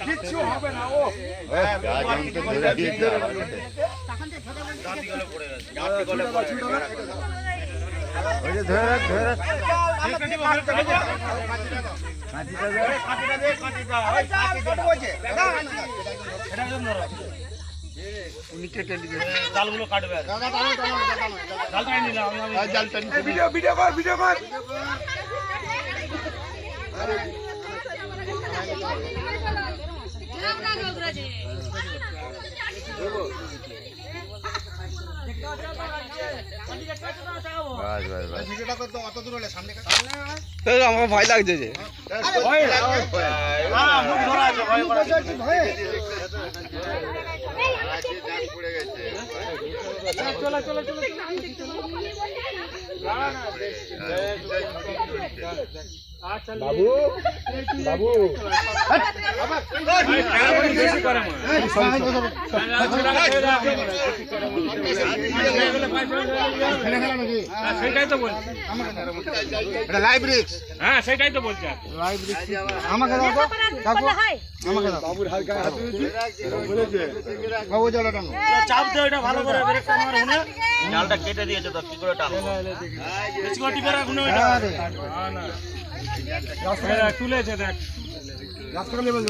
কিচ্ছু হবে না ও জালগুলো কাটবে ভিডিও ভিডিও কর ভিডিও কর আমাকে ভয় লাগছে যে হ্যাঁ মুখ ধরা আছে ভয় করা বাবু বাবু সেটাই তো বলছি। লাইভ রিক্স হ্যাঁ সেটাই তো বলছি আর। আমাকে দাও কাকু আমাকে দাও। বাবুর হালকা হাত বলেছে। বাবু জল টানো। চাপ দে ওটা ভালো করে হুনে জালটা কেটে দিয়েছে তো কি করে টিপে রাখুন ওইটা। এই দেখ, তুলেছে দেখ। রাস্তা লেভেল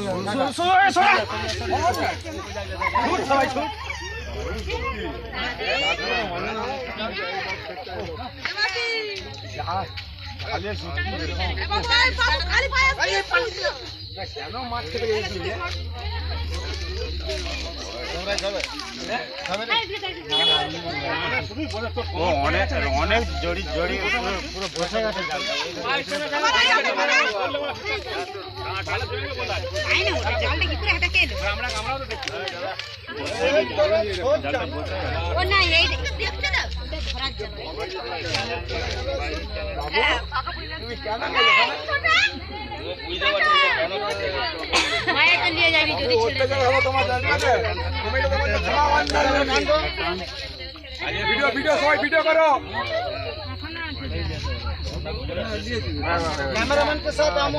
অনেক অনেক জড়ি জড়ি পুরো পুরো বসে গেছে জালটা ও না এই দেখছে না ধরার জন্য হ্যাঁ, মায়ের নিয়ে যাবি যদি ভিডিও ভিডিও সবাই ভিডিও করো ক্যামেরাম্যানকে সাথে আমি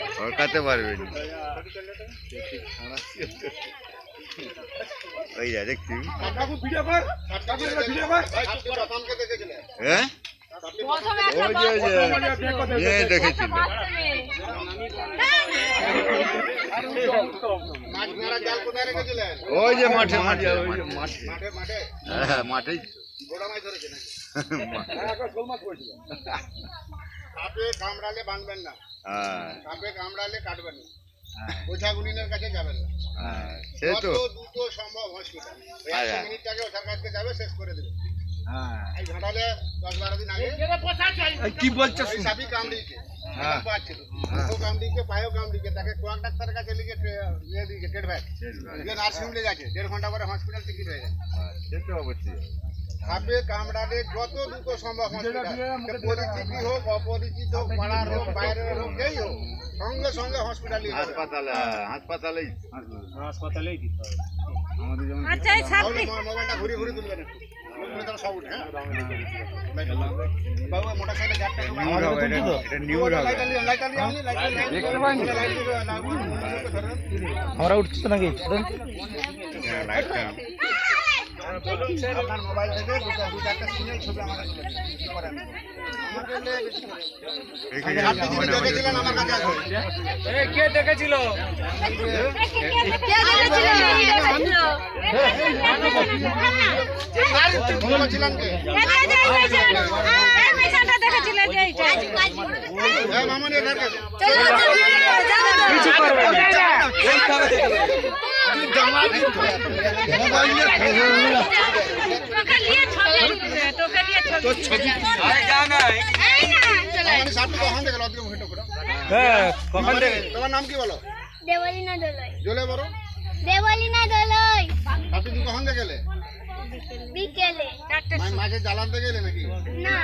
হরকাতে পারবে না। ওই যা দেখছি। হ্যাঁ? ওই ওই যে দেখেছিল ওই যে মাঠে মাঠে হ্যাঁ মাঠেই। সাপে কামড়ালে বাঁধবেন না। হ্যাঁ। সাপে কামড়ালে কাটবেন না। ওঝা কাছে যাবেন না। হ্যাঁ তো। দ্রুত সম্ভব হসপিটাল হ্যাঁ, একশো। মিনিট আগে ওঝার কাছে যাবে শেষ করে দেবে। হ্যাঁ। এই ঘাটালে দশ বারো দিন আগে কি বলছো? কামড়িয়েছে। তাকে কোয়াক ডাক্তারের কাছে লিখে ইয়ে দিয়েছে টেট ভ্যাক যে নার্সিং হোমে গেছে। দেড় ঘণ্টা পরে হসপিটাল টিকিট হয়ে যায়। সে তো অবশ্যই। সাপে কামড়ালে যত দ্রুত সম্ভব হসপিটাল সে পরিচিতি হোক অপরিচিত হোক পাড়ার হোক বাইরের হোক যেই হোক সঙ্গে সঙ্গে হসপিটাল নিয়ে যাবে হাসপাতালে হ্যাঁ, হাসপাতালেই হাসপাতালেই দিতে হবে আমাদের যেমন আচ্ছা এই সাপ তাহলে মো- মোবাইলটা ঘুরিয়ে ঘুরিয়ে তুলবেন একটু তুলে তাহলে সব উঠে হ্যাঁ বাবু মোটর সাইকেল চারটে নিউজ হবে এটা এটা নিউজ হবে লাইটার নিয়ে লাইটার নিয়ে আপনি লাইটার দেখতে পাইনি আমরা উঠছি তো নাকি হ্যাঁ, লাইটটা আপনার মোবাইল থেকে দুটো দু চারটা সিনের ছবি করেন আমার কাছে আসুন। কে দেখেছিল মামনি হ্যাঁ কখন থেকে তোমার নাম কি বলো দেওয়ালিনা দোলই জলে বলো দেওয়ালিনা দোলই আপনি তুমি কখন থেকে গেলে বিকেলে মাঝে জ্বালানতে গেলে নাকি? না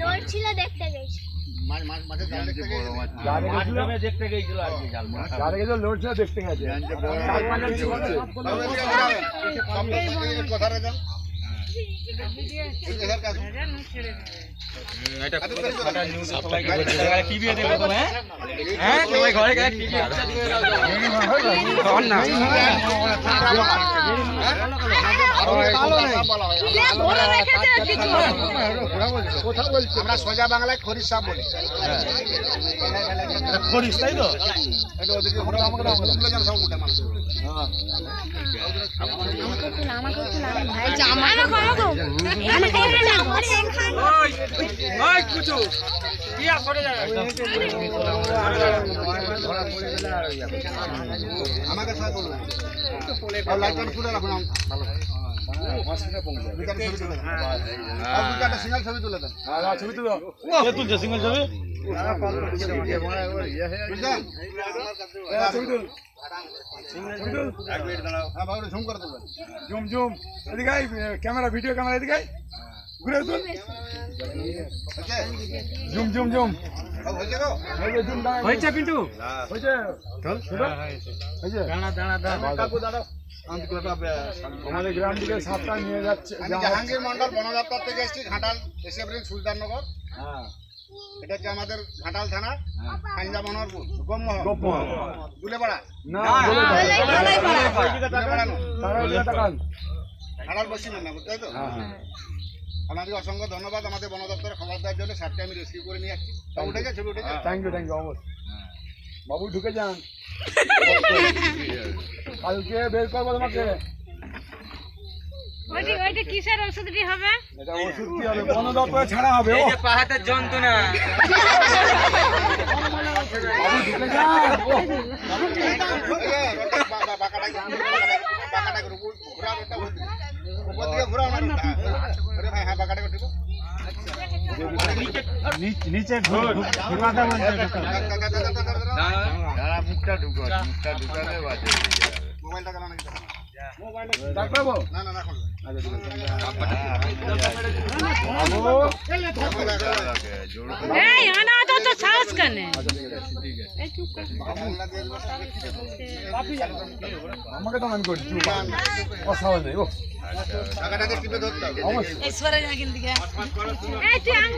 লোড ছিল দেখতে গেছি। দেখতে গেছিল আর কি জাল মাছ। বাবু, এদিকে ঘোরাবেন। সব এদিকে কোথায় যান এদিকে এধার কাছে। এদিকে করে যান। টিভি দেখো তো হ্যাঁ হ্যাঁ ঘরে আমরা সোজা বাংলায় খরিস সাপ বলি। করিস তাই তো আমাকে রাখুন ভালো। ছবি তুলে দেন। আর দুইটাতে সিঙ্গেল ছবি তুলে। তুলছে সিঙ্গেল ছবি জুম এদিকে ক্যামেরা ভিডিও ক্যামেরা এদিকে ঘুরে হয়েছে? জুম জুম জুম হয়েছে পিন্টু হয়েছে। আমাদের গ্রাম থেকে সাতটা নিয়ে যাচ্ছে জাহাঙ্গীর মন্ডল বনদপ্তর থেকে এসেছি ঘাটাল এসে সুলতাননগর হ্যাঁ এটা হচ্ছে আমাদের ঘাটাল থানা খাইন্দা মনোহরপুর গোপন দুলেপাড়া। ঘাটাল পশ্চিমের না তাই তো? হ্যাঁ হ্যাঁ। আপনাদের অসংখ্য ধন্যবাদ আমাদের বন দপ্তরের খবর দেওয়ার জন্য। সাতটা আমি রেস্কিউ করে নিয়ে আসছি। উঠেছে? ছবি উঠেছে? থ্যাংক ইউ থ্যাংক ইউ অবশ্যই। বাবু ঢুকে যান। কালকে বের করব তোমাকে। ওইটা ওইটা কিসের ওষুধটি হবে? এটা ওষুধ কি হবে? বন দপ্তরে ছাড়া হবে ও। পাহাড়ের যন্ত্রণা। বাবু ঢুকে যান নিচে ঢুকাতে মুখটা ঢুকো মুখটা ঢুকালে বাজে ডাক্তারবাবু না না না এখন এই আনা তো তো সাহস কানে আমাকে তো মান করছি অসাধারণ নেই ও টাকাটাকে টিপে ধরতে হবে অবশ্যই এই তুই আং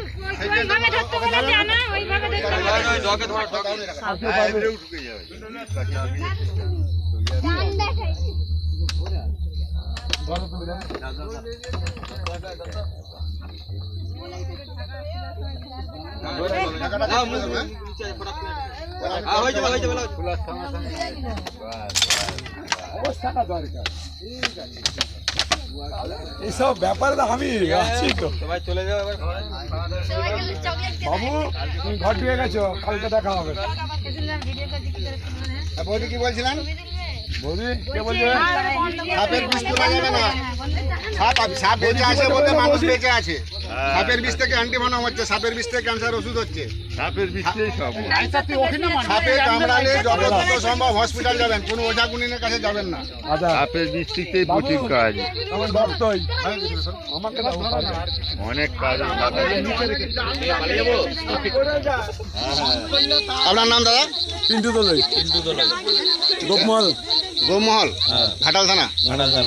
ওইভাবে ধরতে বলে জানা ওইভাবে ধরতে বলে আপনি পারবেন ঢুকে যাবে ধরো তুমি ধরো। টাকাটা টিপে ধরবে অবস্থাটা দরকার ঠিক আছে এইসব ব্যাপারে তো আমি আছি তো। সবাই চলে যাও বাবু তুমি ঘর ঢুকে গেছো কালকে দেখা হবে। কি বলছিলেন? বৌদি কে বলছে সাপের বিষ তো যাবে না। সাপ সাপ বেঁচে আছে বলতে মানুষ বেঁচে আছে। সাপের বিষ থেকে অ্যান্টিভেনম হচ্ছে সাপের বিষ থেকে ক্যান্সার ওষুধ হচ্ছে। সাপের বৃষ্টি সব সাপে কামড়ালে যত দ্রুত সম্ভব হসপিটাল যাবেন কোনো ওঝা গুনিনের কাছে যাবেন না। আচ্ছা। সাপের বৃষ্টিতেই প্রচুর কাজ। আমার ভক্তই আমাকে অনেক কাজ আপনার নাম দাদা? পিন্টু দোলই পিন্টু দোলই গোপমল গৌমহল ঘাটাল থানা তোমার নাম